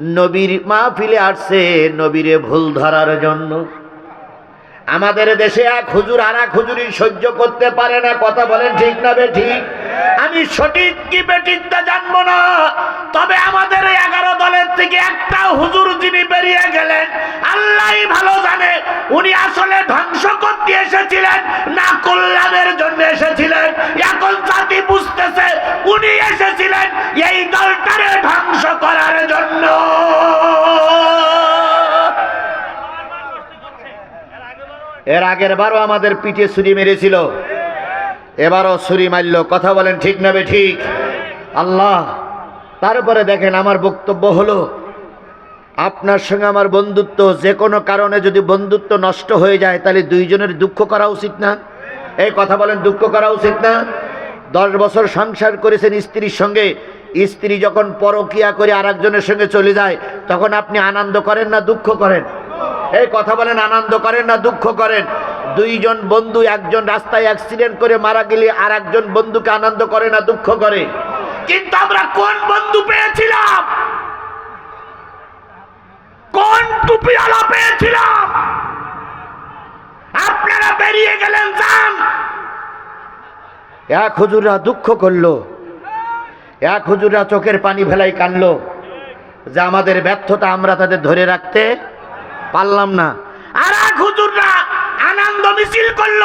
নবীর মাহফিলে আসছে নবীরে ভুল ধরার জন্য। আমাদের দেশে এক হুজুর আর এক হুজুরি সহ্য করতে পারে না, কথা বলেন ঠিক না বে ঠিক? আমি সঠিক কি বেঠিক তা জানব না। তবে আমাদের এগারো দলের থেকে একটা হুজুর যিনি বেরিয়ে গেলেন আল্লাহ ভালো জানে, উনি আসলে ধ্বংস করতে এসেছিলেন, না কল্যাণের জন্য এসেছিলেন। এখন জাতি বুঝতেছে উনি এসেছিলেন এই দলটারে ধ্বংস করার জন্য। এর আগের বারও আমাদের পিঠে ছুরি মেরেছিল। এবারও ছুরি মারল, কথা বলেন ঠিক নাবে ঠিক? আল্লাহ, তারপরে দেখেন আমার বক্তব্য হলো, আপনার সঙ্গে আমার বন্ধুত্ব যে কোনো কারণে যদি বন্ধুত্ব নষ্ট হয়ে যায়, তাহলে দুইজনের দুঃখ করা উচিত না? এই কথা বলেন, দুঃখ করা উচিত না? দশ বছর সংসার করেছেন স্ত্রীর সঙ্গে, স্ত্রী যখন পরকিয়া করে আর একজনের সঙ্গে চলে যায়, তখন আপনি আনন্দ করেন না দুঃখ করেন? এই কথা বলেন, আনন্দ করেন না দুঃখ করেন? দুইজন বন্ধু, একজন রাস্তায় অ্যাক্সিডেন্ট করে মারা গেলে আর একজন বন্ধুকে আনন্দ করে না, দুঃখ করে? কিন্তু আমরা কোন বন্ধু পেয়েছিলাম? কোন টুপিওয়ালা পেয়েছিলাম? আপনারা বেরিয়ে গেলেন, যান। এক হুজুরা দুঃখ করল। এক হুজুরা চোখের পানি ফেলাই কানলো যে আমাদের ব্যর্থতা আমরা তাদের ধরে রাখতে পারলাম না। আর এক হুজুররা আনন্দ মিছিল করল।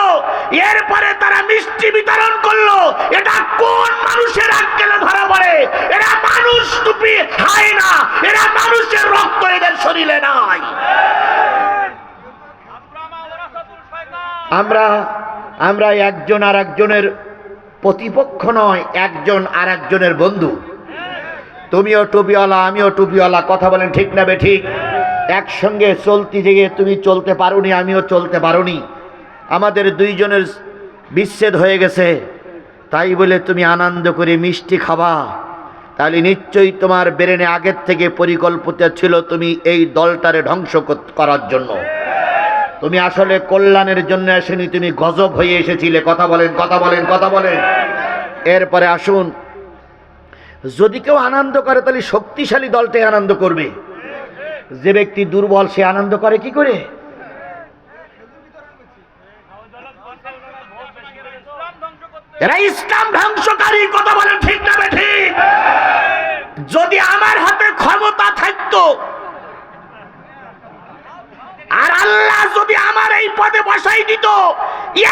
এরপরে তারা মিষ্টি বিতরণ করল। এটা কোন মানুষের আক্কেলে ধরা পড়ে? এরা মানুষ টুপি খায় না। এরা মানুষের রক্ত এদের শরীরে নাই। আমরা আমরা একজন আর একজনের প্রতিপক্ষ নয়, একজন আর একজনের বন্ধু। তুমিও টুপিওয়ালা, আমিও টুপিওয়ালা, কথা বলেন ঠিক না বে ঠিক? একসঙ্গে চলতে গিয়ে তুমি চলতে পারোনি, আমিও চলতে পারোনি। আমাদের দুইজনের বিচ্ছেদ হয়ে গেছে। তাই বলে তুমি আনন্দ করে মিষ্টি খাবা। তাহলে নিশ্চয়ই তোমার ব্রেনে আগের থেকে পরিকল্পিত ছিল তুমি এই দলটারে ধ্বংস করার জন্য। তুমি আসলে কল্যাণের জন্য আসেনি তুমি গজব হয়ে এসেছিলে। কথা বলেন কথা বলেন কথা বলেন। এরপরে আসুন। যদি কেউ আনন্দ করে, তাহলে শক্তিশালী দলটাই আনন্দ করবে। যে ব্যক্তি দুর্বল, সে আনন্দ করে কি করে? এরা ইসলাম ধ্বংসকারী কথা বলেন ঠিক না ঠিক যদি আমার হাতে ক্ষমতা থাকতো, আর আল্লাহ যদি আমার এই পদে বসাই দিত,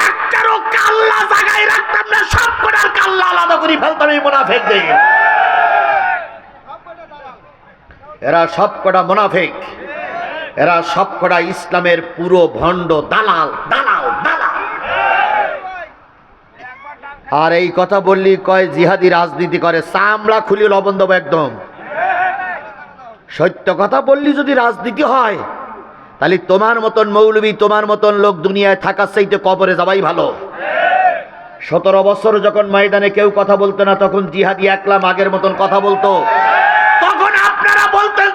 একটারও কাল্লা জায়গায় রাখতাম না সব কটার কাল্লা আলাদা করে ফেলতাম এই মোনাফেক দেখে এরা সব কটা মোনাফেক। এরা সব কটা ইসলামের পুরো ভণ্ড দালাল দালাল দালাল। আর এই কথা বললি কয় জিহাদি রাজনীতি করে, চামড়া খুলি লবণ দেবো একদম। সত্য কথা বললি যদি রাজনীতি হয়, তাহলে তোমার মতন মৌলবী, তোমার মতন লোক দুনিয়ায় থাকার চাইতে কবরে যাওয়াই ভালো। সতেরো বছর যখন ময়দানে কেউ কথা বলতো না, তখন জিহাদি একলাম আগের মতন কথা বলতো।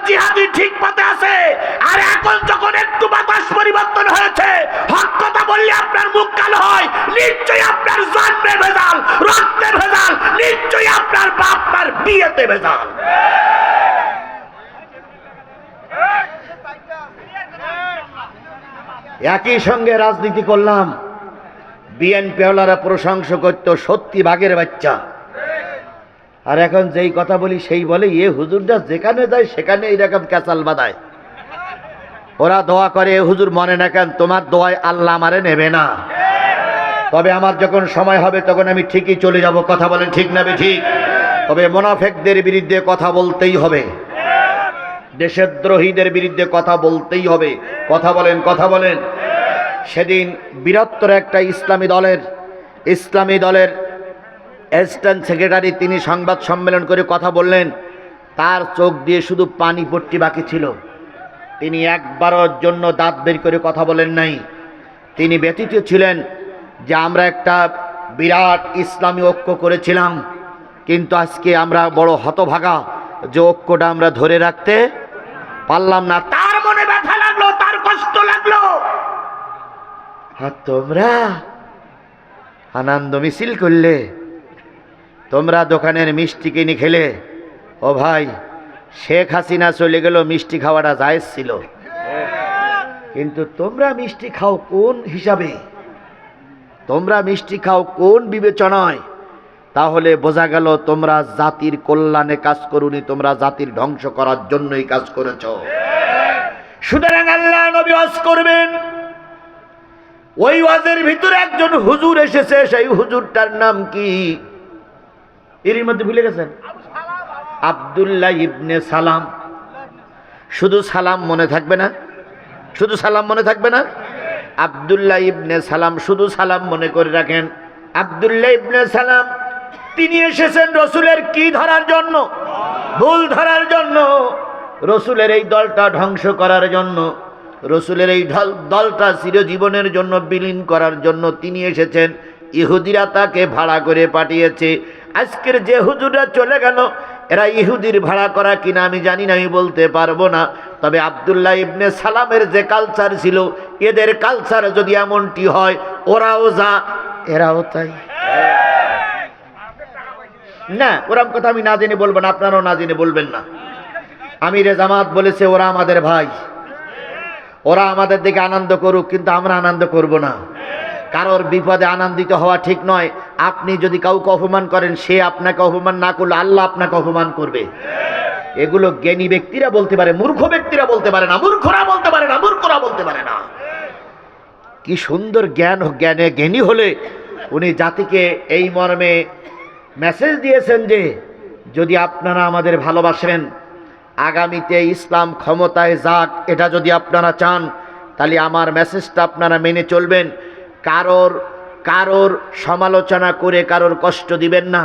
জিহাদি ঠিক পথে আছে। আর এখন যখন একটু বাতাস পরিবর্তন হয়েছে, হক কথা বললে আপনার মুখ কালো হয়, নিশ্চয়ই আপনার জন্মে ভেজাল রক্তে ভেজাল, নিশ্চয়ই আপনার বাপ বিয়েতে ভেজাল। একই সঙ্গে রাজনীতি করলাম। বিএনপি প্রশংসা করতো, সত্যি বাঘের বাচ্চা। আর এখন যেই কথা বলি, সেই বলে, এ হুজুরটা যেখানে যায়, সেখানে এইরকম ক্যাচাল বাদায় ওরা দোয়া করে, এ হুজুর, মনে না কেন তোমার দোয়ায় আল্লাহ আমারে নেবে না। তবে আমার যখন সময় হবে, তখন আমি ঠিকই চলে যাব। কথা বলেন ঠিক না ঠিক তবে মোনাফেকদের বিরুদ্ধে কথা বলতেই হবে। দেশের দ্রোহীদের বিরুদ্ধে কথা বলতেই হবে। কথা বলেন কথা বলেন। সেদিন বীরত্বর একটা ইসলামী দলের ইসলামী দলের অ্যাসিস্ট্যান্ট সেক্রেটারি তিনি সংবাদ সম্মেলন করে কথা বললেন। তার চোখ দিয়ে শুধু পানি পট্টি বাকি ছিল। তিনি একবারের জন্য দাঁত বের করে কথা বলেন নাই। তিনি ব্যতীত ছিলেন যে আমরা একটা বিরাট ইসলামী ঐক্য করেছিলাম, কিন্তু আজকে আমরা বড় হতভাগা যে ঐক্যটা আমরা ধরে রাখতে পারলাম না। তার মনে ব্যথা লাগল, তার কষ্ট লাগল। আর তোমরা আনন্দ মিছিল করলে তোমরা দোকানের মিষ্টি কিনে খেলে। ও ভাই, শেখ হাসিনা চলে গেল, মিষ্টি খাওয়াটা জায়েজ ছিল। কিন্তু তোমরা মিষ্টি খাও কোন হিসাবে? তোমরা মিষ্টি খাও কোন বিবেচনায়? তাহলে বোঝা গেল তোমরা জাতির কল্যাণে কাজ করুনি, তোমরা জাতির ধ্বংস করার জন্যই কাজ করেছ। সুতরাং আল্লাহ নবী ওয়াজ করবেন। ওই ওয়াজের ভিতরে একজন হুজুর এসেছে, সেই হুজুরটার নাম কি? এরই মধ্যে ভুলে গেছেন? আব্দুল্লাহ ইবনে সালাম। শুধু সালাম মনে থাকবে না? শুধু সালাম মনে থাকবে না? আব্দুল্লাহ ইবনে সালাম শুধু সালাম মনে করে রাখেন। আব্দুল্লাহ ইবনে সালাম, তিনি এসেছেন রসুলের কি ধরার জন্য? ভুল ধরার জন্য। রসুলের এই দলটা ধ্বংস করার জন্য। রসুলের এই দলটা চিরজীবনের জন্য বিলীন করার জন্য তিনি এসেছেন। ইহুদিরা তাকে ভাড়া করে পাঠিয়েছে। আজকের যে হুজুরা চলে গেল, এরা ইহুদির ভাড়া করা কিনা আমি জানি না, আমি বলতে পারব না। তবে আবদুল্লাহ ইবনে সালামের যে কালচার ছিল, এদের কালচার যদি এমনটি হয়, ওরাও যা, এরাও তাই। না, ওরম কথা আমি না জেনে বলব না, আপনারাও না জেনে বলবেন না। আমিরে জামাত বলেছে, ওরা আমাদের ভাই। ওরা আমাদের দিকে আনন্দ করুক, কিন্তু আমরা আনন্দ করব না। কারোর বিপদে আনন্দিত হওয়া ঠিক নয়। আপনি যদি কাউকে অপমান করেন, সে আপনাকে অপমান না করলে আল্লাহ আপনাকে অপমান করবে। এগুলো জ্ঞানী ব্যক্তিরা বলতে পারে, মূর্খ ব্যক্তিরা বলতে পারে না, মূর্খরা বলতে পারে না, মূর্খরা বলতে পারে না। কি সুন্দর জ্ঞান জ্ঞানে জ্ঞানী হলে উনি জাতিকে এই মর্মে মেসেজ দিয়েছেন যে, যদি আপনারা আমাদের ভালোবাসেন, আগামীতে ইসলাম ক্ষমতায় যাক, এটা যদি আপনারা চান, তাহলে আমার মেসেজটা আপনারা মেনে চলবেন। কারোর কারোর সমালোচনা করে কারোর কষ্ট দিবেন না।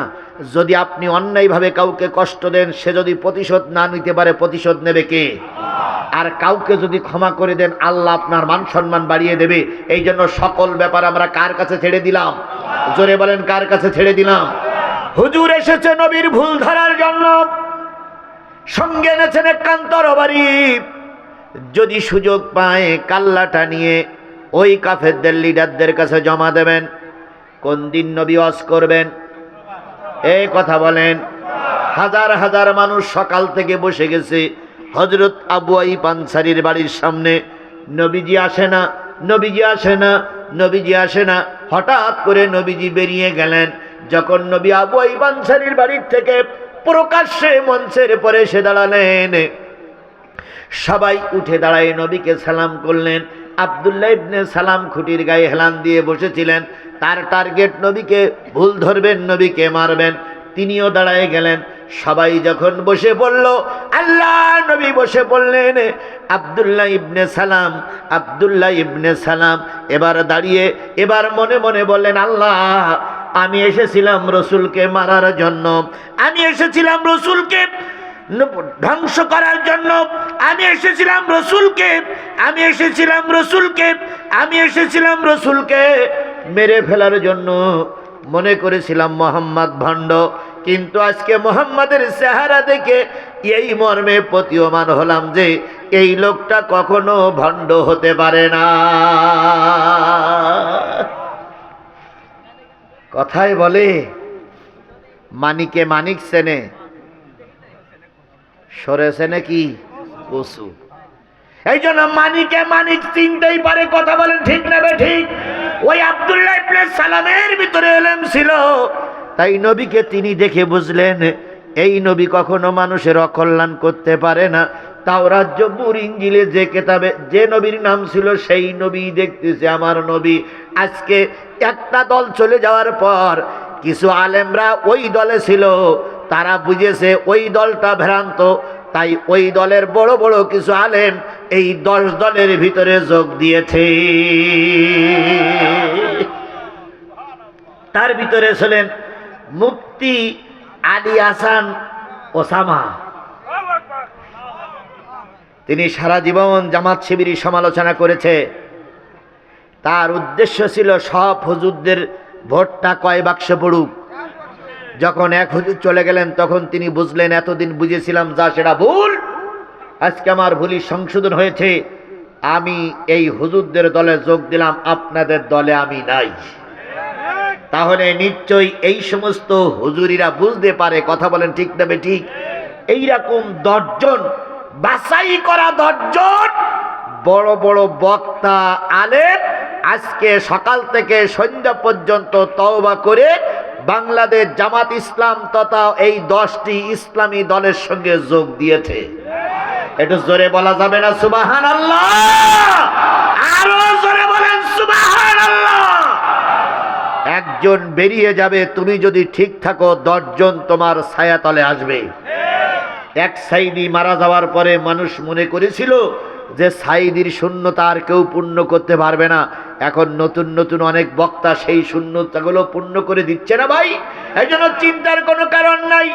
যদি আপনি অন্যায়ভাবে কাউকে কষ্ট দেন, সে যদি প্রতিশোধ না নিতে পারে, প্রতিশোধ নেবে কে? আর কাউকে যদি ক্ষমা করে দেন, আল্লাহ আপনার মান সম্মান বাড়িয়ে দেবে। এই জন্য সকল ব্যাপার আমরা কার কাছে ছেড়ে দিলাম? জোরে বলেন, কার কাছে ছেড়ে দিলাম? হুজুর এসেছে নবীর ভুল ধরার জন্য। সঙ্গে এনেছেন একান্তর বাড়ি যদি সুযোগ পায়, কাল্লাটা নিয়ে ওই কাফেরদের লিডারদের কাছে জমা দেবেন। কোন দিন নবী ওয়াজ করবেন? এই কথা বলেন। হাজার হাজার মানুষ সকাল থেকে বসে গেছে। হজরত আবু আই পানসারির বাড়ির সামনে। নবীজি আসে না, নবীজি আসে না, নবীজি আসে না। হঠাৎ করে নবীজি বেরিয়ে গেলেন। যখন নবী আবু আই পানসারির বাড়ির থেকে প্রকাশ্যে মঞ্চের পরে এসে দাঁড়ালেন। সবাই উঠে দাঁড়ায় নবীকে সালাম করলেন। আবদুল্লাহ ইবনে সালাম খুঁটির গায়ে হেলান দিয়ে বসেছিলেন। তার টার্গেট নবীকে, ভুল ধরবেন, নবীকে মারবেন। তিনিও দাঁড়ায় গেলেন। সবাই যখন বসে পড়ল, আল্লাহ নবী বসে পড়লেন। আবদুল্লাহ ইবনে সালাম, আবদুল্লাহ ইবনে সালাম এবার দাঁড়িয়ে, এবার মনে মনে বললেন, আল্লাহ, আমি এসেছিলাম রসুলকে মারার জন্য। আমি এসেছিলাম রসুলকে ধ্বংস করার জন্য আমি এসেছিলাম রসুলকে, আমি এসেছিলাম রসুলকে, আমি এসেছিলাম রসুলকে মেরে ফেলার জন্য মনে করেছিলাম মোহাম্মদ ভণ্ড। কিন্তু আজকে মোহাম্মদের চেহারা দেখে এই মর্মে প্রতীয়মান হলাম যে এই লোকটা কখনো ভণ্ড হতে পারে না। কথায় বলে, মানিকে মানিক সেনে সরেছে নাকি? পশু এই জন্য মানিকে মানিক চিনতেই পারে, কথা বলেন ঠিক নেবে ঠিক? ওই আবদুল্লাহ সালামের ভিতরে এলেম ছিল। তাই নবীকে তিনি দেখে বুঝলেন, এই নবী কখনো মানুষের অকল্যাণ করতে পারে না। তাও রাজ্য ইঞ্জিলে যে কেতাবে, যে নবীর নাম ছিল, সেই নবী দেখতেছে আমার নবী। আজকে একটা দল চলে যাওয়ার পর কিছু আলেমরা ওই দলে ছিল। তারা বুঝেছে ওই দলটা ভ্রান্ত, তাই ওই দলের বড় বড় কিছু আলেম এই দশ দলের ভিতরে যোগ দিয়েছে। তার ভিতরে ছিলেন মুফতি আলী আসান ওসামা। তিনি সারা জীবন জামাত শিবিরই সমালোচনা করেছে। তার উদ্দেশ্য ছিল সব হুজুরদের ভোটটা কয় বাক্স পড়ুক। যখন এক হুজুর চলে গেলেন, তখন তিনি বুঝলেন, এতদিন বুঝেছিলাম যা সেটা ভুল। আজকে আমার ভুলই সংশোধন হয়েছে। আমি এই হুজুরদের দলে যোগ দিলাম, আপনাদের দলে আমি নাই। তাহলে নিশ্চয়ই এই সমস্ত হুজুরিরা বুঝতে পারে, কথা বলেন ঠিক নেবে ঠিক এইরকম দশজন, বাছাই করা দশজন, বড় বড় বক্তা, আলেম, আজকে সকাল থেকে সন্ধ্যা পর্যন্ত তওবা করে বাংলাদেশ জামাত ইসলাম তথা এই দশটি ইসলামী দলের সঙ্গে যোগ দিয়েছে। একটু জোরে বলা যাবে না সুবাহান একজন বেরিয়ে যাবে, তুমি যদি ঠিক থাকো, দশজন তোমার ছায়াতলে আসবে। এক সাইদি মারা যাওয়ার পরে মানুষ মনে করেছিল যে সাইদির শূন্যতা আর কেউ পূর্ণ করতে পারবে না। এখন নতুন নতুন অনেক বক্তা সেই শূন্যতাগুলো পূর্ণ করে দিচ্ছে না ভাই। এই চিন্তার কোনো কারণ নাই।